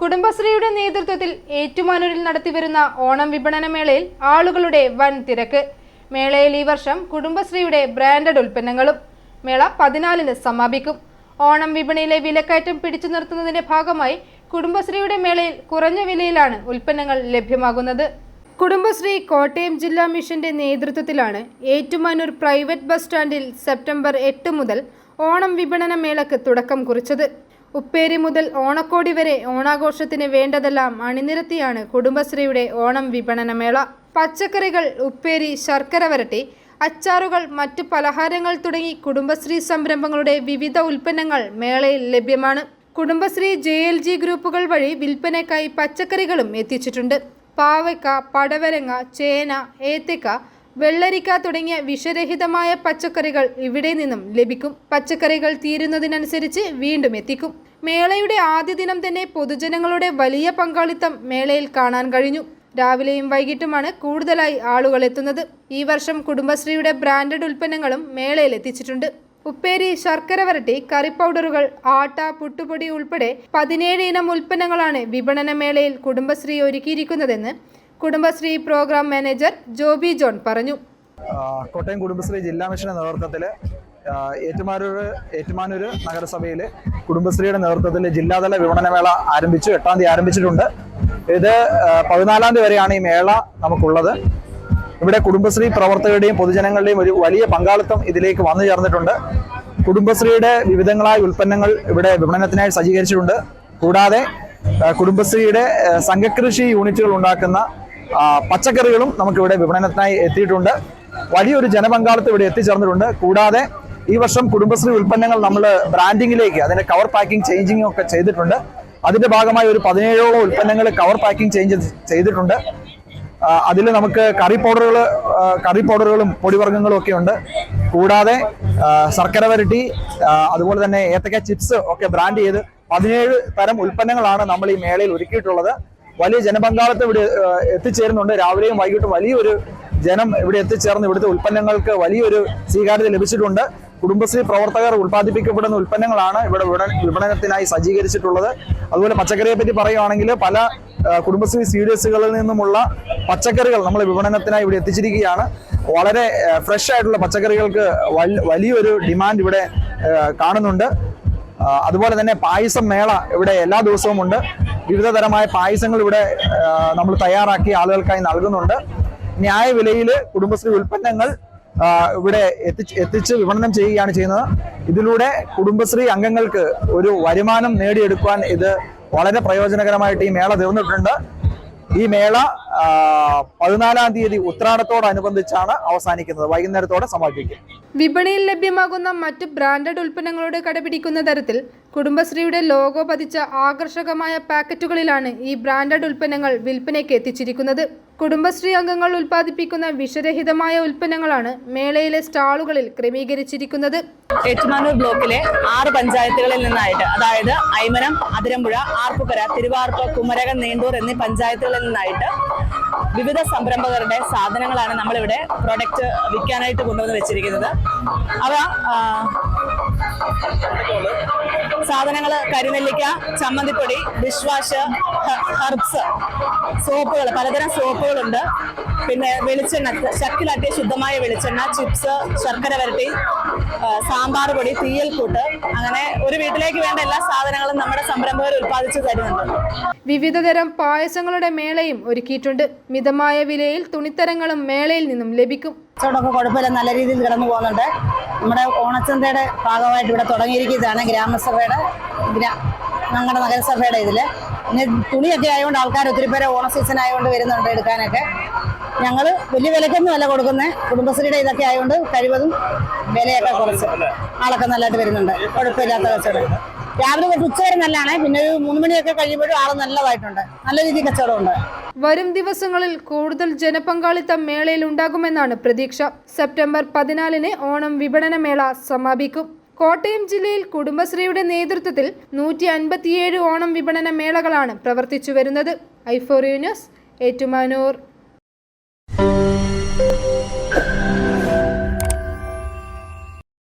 കുടുംബശ്രീയുടെ നേതൃത്വത്തിൽ ഏറ്റുമാനൂരിൽ നടത്തിവരുന്ന ഓണം വിപണന മേളയിൽ ആളുകളുടെ വൻ തിരക്ക്. മേളയിൽ ഈ വർഷം കുടുംബശ്രീയുടെ ബ്രാൻഡഡ് ഉൽപ്പന്നങ്ങളും മേള പതിനാലിന് സമാപിക്കും. ഓണം വിപണിയിലെ വിലക്കയറ്റം പിടിച്ചു നിർത്തുന്നതിന്റെ ഭാഗമായി കുടുംബശ്രീയുടെ മേളയിൽ കുറഞ്ഞ വിലയിലാണ് ഉൽപ്പന്നങ്ങൾ ലഭ്യമാകുന്നത്. കുടുംബശ്രീ കോട്ടയം ജില്ലാ മിഷന്റെ നേതൃത്വത്തിലാണ് ഏറ്റുമാനൂർ പ്രൈവറ്റ് ബസ് സ്റ്റാൻഡിൽ സെപ്റ്റംബർ എട്ട് മുതൽ ഓണം വിപണന മേളക്ക് തുടക്കം കുറിച്ചത്. ഉപ്പേരി മുതൽ ഓണക്കോടി വരെ ഓണാഘോഷത്തിന് വേണ്ടതെല്ലാം അണിനിരത്തിയാണ് കുടുംബശ്രീയുടെ ഓണം വിപണനമേള പച്ചക്കറികൾ ഉപ്പേരി ശർക്കര വരട്ടി അച്ചാറുകൾ മറ്റു പലഹാരങ്ങൾ തുടങ്ങി കുടുംബശ്രീ സംരംഭങ്ങളുടെ വിവിധ ഉൽപ്പന്നങ്ങൾ മേളയിൽ ലഭ്യമാണ്. കുടുംബശ്രീ ജെ എൽ ജി ഗ്രൂപ്പുകൾ വഴി വിൽപ്പനയ്ക്കായി പച്ചക്കറികളും എത്തിച്ചിട്ടുണ്ട്. പാവയ്ക്ക പടവരങ്ങ ചേന ഏത്തക്ക വെള്ളരിക്ക തുടങ്ങിയ വിഷരഹിതമായ പച്ചക്കറികൾ ഇവിടെ നിന്നും ലഭിക്കും. പച്ചക്കറികൾ തീരുന്നതിനനുസരിച്ച് വീണ്ടും എത്തിക്കും. മേളയുടെ ആദ്യ ദിനം തന്നെ പൊതുജനങ്ങളുടെ വലിയ പങ്കാളിത്തം മേളയിൽ കാണാൻ കഴിഞ്ഞു. രാവിലെയും വൈകിട്ടുമാണ് കൂടുതലായി ആളുകൾ എത്തുന്നത്. ഈ വർഷം കുടുംബശ്രീയുടെ ബ്രാൻഡഡ് ഉൽപ്പന്നങ്ങളും മേളയിൽ എത്തിച്ചിട്ടുണ്ട്. ഉപ്പേരി ശർക്കര വരട്ടി കറി പൗഡറുകൾ ആട്ട പുട്ടുപൊടി ഉൾപ്പെടെ പതിനേഴ് ഇനം ഉൽപ്പന്നങ്ങളാണ് വിപണന മേളയിൽ കുടുംബശ്രീ ഒരുക്കിയിരിക്കുന്നതെന്ന് Kudumbashree programme manager Joby John പറഞ്ഞു. കോട്ടയം കുടുംബശ്രീ ജില്ലാ മിഷന്റെ നേതൃത്വത്തിൽ ഏറ്റുമാനൂർ ഏറ്റുമാനൂർ നഗരസഭയിൽ കുടുംബശ്രീയുടെ നേതൃത്വത്തിൽ ജില്ലാതല വിപണനമേള ആരംഭിച്ചു എട്ടാം തീയതി ആരംഭിച്ചിട്ടുണ്ട്. ഇത് പതിനാലാം തീയതി വരെയാണ് ഈ മേള നമുക്കുള്ളത്. ഇവിടെ കുടുംബശ്രീ പ്രവർത്തകരുടെയും പൊതുജനങ്ങളുടെയും ഒരു വലിയ പങ്കാളിത്തം ഇതിലേക്ക് വന്നു ചേർന്നിട്ടുണ്ട്. കുടുംബശ്രീയുടെ വിവിധങ്ങളായ ഉൽപ്പന്നങ്ങൾ ഇവിടെ വിപണനത്തിനായി സജ്ജീകരിച്ചിട്ടുണ്ട്. കൂടാതെ കുടുംബശ്രീയുടെ സംഘകൃഷി യൂണിറ്റുകൾ ഉണ്ടാക്കുന്ന പച്ചക്കറികളും നമുക്കിവിടെ വിപണനത്തിനായി എത്തിയിട്ടുണ്ട്. വലിയൊരു ജനപങ്കാളിത്തം ഇവിടെ എത്തിച്ചേർന്നിട്ടുണ്ട്. കൂടാതെ ഈ വർഷം കുടുംബശ്രീ ഉൽപ്പന്നങ്ങൾ നമ്മൾ ബ്രാൻഡിങ്ങിലേക്ക് അതിന്റെ കവർ പാക്കിംഗ് ചേഞ്ചിങ് ഒക്കെ ചെയ്തിട്ടുണ്ട്. അതിന്റെ ഭാഗമായി ഒരു പതിനേഴോളം ഉൽപ്പന്നങ്ങൾ കവർ പാക്കിംഗ് ചേഞ്ച് ചെയ്തിട്ടുണ്ട്. അതിൽ നമുക്ക് കറി പൗഡറുകൾ കറി പൗഡറുകളും പൊടിവർഗങ്ങളും ഒക്കെ ഉണ്ട്. കൂടാതെ ശർക്കര വരട്ടി അതുപോലെ തന്നെ ഏത്തക്ക ചിപ്സ് ഒക്കെ ബ്രാൻഡ് ചെയ്ത് പതിനേഴ് തരം ഉൽപ്പന്നങ്ങളാണ് നമ്മൾ ഈ മേളയിൽ ഒരുക്കിയിട്ടുള്ളത്. വലിയ ജനപങ്കാളിത്തം ഇവിടെ എത്തിച്ചേരുന്നുണ്ട്. രാവിലെയും വൈകിട്ടും വലിയൊരു ജനം ഇവിടെ എത്തിച്ചേർന്ന് ഇവിടുത്തെ ഉൽപ്പന്നങ്ങൾക്ക് വലിയൊരു സ്വീകാര്യത ലഭിച്ചിട്ടുണ്ട്. കുടുംബശ്രീ പ്രവർത്തകർ ഉൽപ്പാദിപ്പിക്കപ്പെടുന്ന ഉൽപ്പന്നങ്ങളാണ് ഇവിടെ വിപണ- വിപണനത്തിനായി സജ്ജീകരിച്ചിട്ടുള്ളത്. അതുപോലെ പച്ചക്കറിയെ പറ്റി പറയുകയാണെങ്കിൽ പല കുടുംബശ്രീ സീരിയസുകളിൽ നിന്നുമുള്ള പച്ചക്കറികൾ നമ്മൾ വിപണനത്തിനായി ഇവിടെ എത്തിച്ചിരിക്കുകയാണ്. വളരെ ഫ്രഷ് ആയിട്ടുള്ള പച്ചക്കറികൾക്ക് വലിയൊരു ഡിമാൻഡ് ഇവിടെ കാണുന്നുണ്ട്. അതുപോലെ തന്നെ പായസം മേള ഇവിടെ എല്ലാ ദിവസവും ഉണ്ട്. വിവിധ തരമായ പായസങ്ങൾ ഇവിടെ നമ്മൾ തയ്യാറാക്കി ആളുകൾക്കായി നൽകുന്നുണ്ട്. ന്യായ വിലയിൽ കുടുംബശ്രീ ഉൽപ്പന്നങ്ങൾ ഇവിടെ എത്തിച്ച് എത്തിച്ച് വിപണനം ചെയ്യുകയാണ് ചെയ്യുന്നത്. ഇതിലൂടെ കുടുംബശ്രീ അംഗങ്ങൾക്ക് ഒരു വരുമാനം നേടിയെടുക്കുവാൻ ഇത് വളരെ പ്രയോജനകരമായിട്ട് ഈ മേള തീർന്നിട്ടുണ്ട്. ഈ മേള പതിനാലാം തീയതി ഉത്രാടത്തോടനുബന്ധിച്ചാണ് അവസാനിക്കുന്നത്. വൈകുന്നേരത്തോടെ സമാപിക്കും. വിപണിയിൽ ലഭ്യമാകുന്ന മറ്റ് ബ്രാൻഡഡ് ഉൽപ്പന്നങ്ങളോട് കടപിടിക്കുന്ന തരത്തിൽ കുടുംബശ്രീയുടെ ലോഗോ പതിച്ച ആകർഷകമായ പാക്കറ്റുകളിലാണ് ഈ ബ്രാൻഡഡ് ഉൽപ്പന്നങ്ങൾ വിൽപ്പനയ്ക്ക് എത്തിച്ചിരിക്കുന്നത്. കുടുംബശ്രീ അംഗങ്ങൾ ഉൽപ്പാദിപ്പിക്കുന്ന വിഷരഹിതമായ ഉൽപ്പന്നങ്ങളാണ് മേളയിലെ സ്റ്റാളുകളിൽ ക്രമീകരിച്ചിരിക്കുന്നത്. ഏറ്റുമാനൂർ ബ്ലോക്കിലെ ആറ് പഞ്ചായത്തുകളിൽ നിന്നായിട്ട് അതായത് ഐമനം അതിരമ്പുഴ ആർപ്പുകര തിരുവാർപ്പ് കുമരകം നീണ്ടൂർ എന്നീ പഞ്ചായത്തുകളിൽ നിന്നായിട്ട് വിവിധ സംരംഭകരുടെ സാധനങ്ങളാണ് നമ്മളിവിടെ പ്രൊഡക്റ്റ് വിൽക്കാനായിട്ട് കൊണ്ടുവന്ന് വെച്ചിരിക്കുന്നത്. അവ സാധനങ്ങൾ കരിനെല്ലിക്ക ചമ്മന്തിപ്പൊടി ഡിഷ് വാഷ് ഹെർബ്സ് സോപ്പുകൾ പലതരം സോപ്പുകളുണ്ട് പിന്നെ വെളിച്ചെണ്ണ ശക്കിലാട്ടിയ ശുദ്ധമായ വെളിച്ചെണ്ണ ചിപ്സ് ശർക്കര വരട്ടി സാമ്പാർ പൊടി തീയൽക്കൂട്ട് അങ്ങനെ ഒരു വീട്ടിലേക്ക് വേണ്ട എല്ലാ സാധനങ്ങളും നമ്മുടെ സംരംഭകർ ഉൽപ്പാദിച്ചു തരുന്നുണ്ട്. വിവിധതരം പായസങ്ങളുടെ മേളയും ഒരുക്കിയിട്ടുണ്ട്. മിതമായ വിലയിൽ തുണിത്തരങ്ങളും മേളയിൽ നിന്നും ലഭിക്കും. കച്ചവടമൊക്കെ കുഴപ്പമില്ല. നല്ല രീതിയിൽ കിടന്നു പോകുന്നുണ്ട്. നമ്മുടെ ഓണച്ചന്തയുടെ ഭാഗമായിട്ട് ഇവിടെ തുടങ്ങിയിരിക്കുന്നതാണ് ഗ്രാമസഭയുടെ ഗ്രാ ഞങ്ങളുടെ നഗരസഭയുടെ ഇതിൽ പിന്നെ തുണിയൊക്കെ ആയതുകൊണ്ട് ആൾക്കാർ ഒത്തിരി പേരെ ഓണ സീസൺ ആയതുകൊണ്ട് വരുന്നുണ്ട് എടുക്കാനൊക്കെ. ഞങ്ങൾ വലിയ വിലക്കൊന്നും അല്ല കൊടുക്കുന്നത് കുടുംബശ്രീയുടെ ഇതൊക്കെ ആയതുകൊണ്ട് കഴിവതും വിലയൊക്കെ കുറച്ച് ആളൊക്കെ നല്ലതായിട്ട് വരുന്നുണ്ട്. കുഴപ്പമില്ലാത്ത കച്ചവടം. രാവിലെ തൊട്ട് ഉച്ചവരെ നല്ലതാണ്. പിന്നെ ഒരു മൂന്ന് മണിയൊക്കെ കഴിയുമ്പോഴും ആൾ നല്ലതായിട്ടുണ്ട്. നല്ല രീതിയിൽ കച്ചവടമുണ്ട് വരും ദിവസങ്ങളിൽ കൂടുതൽ ജനപങ്കാളിത്തം മേളയിൽ ഉണ്ടാകുമെന്നാണ് പ്രതീക്ഷ. സെപ്റ്റംബർ പതിനാലിന് ഓണം വിപണന മേള സമാപിക്കും. കോട്ടയം ജില്ലയിൽ കുടുംബശ്രീയുടെ നേതൃത്വത്തിൽ നൂറ്റി അൻപത്തിയേഴ് ഓണം വിപണന മേളകളാണ് പ്രവർത്തിച്ചു വരുന്നത്. ഐഫോറിയ ന്യൂസ് ഏറ്റുമാനൂർ.